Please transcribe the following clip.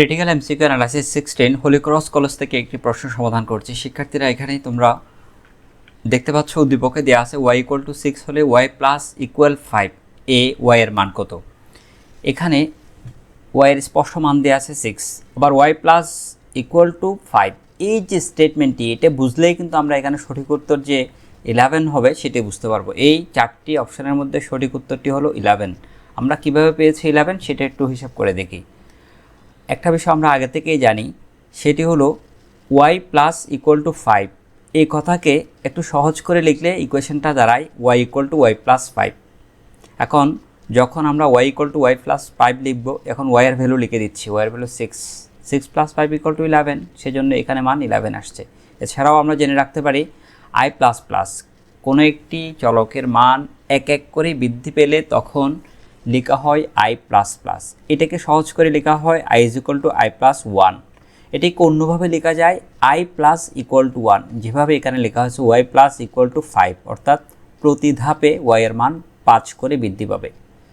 Critical MCQ analysis sixteen holy cross college থেকে একটি প্রশ্ন সমাধান করছি। শিক্ষার্থীরা, এখানেই তোমরা দেখতে পাচ্ছ, উদ্দীপকে দেওয়া আছে ওয়াই ইকুয়াল টু সিক্স হলে ওয়াই প্লাস ইকুয়াল ফাইভ এ ওয়াইয়ের মান কত? এখানে ওয়াইয়ের স্পষ্ট মান দেওয়া আছে সিক্স আবার y plus equal to five এই যে স্টেটমেন্টটি এটা বুঝলেই কিন্তু আমরা এখানে সঠিক উত্তর যে ইলেভেন হবে, সেটি বুঝতে পারব। এই চারটি অপশানের মধ্যে সঠিক উত্তরটি হলো ইলেভেন আমরা কীভাবে পেয়েছি ইলেভেন সেটা একটু হিসাব করে দেখি। একটা বিষয় আমরা আগে থেকেই জানি, সেটি হলো y plus equal to five এই কথাকে একটু সহজ করে লিখলে ইকুয়েশনটা দাঁড়ায় y equal to y plus five এখন যখন আমরা y equal to y plus five লিখব, এখন ওয়াইয়ের ভ্যালু লিখে দিচ্ছি ওয়াইয়ের value six six plus five equal to eleven সেজন্য এখানে মান ইলেভেন আসছে। এছাড়াও আমরা জেনে রাখতে পারি আই প্লাস প্লাস কোনো একটি চলকের মান এক এক করে বৃদ্ধি পেলে তখন লেখা হয় আই প্লাস প্লাস এটাকে সহজ করে লেখা হয় i is equal to i plus one এটিকে অন্যভাবে লেখা যায় i plus equal to one যেভাবে এখানে লেখা হয়েছে y plus equal to five অর্থাৎ প্রতি ধাপে ওয়াইয়ের মান পাঁচ করে বৃদ্ধি পাবে।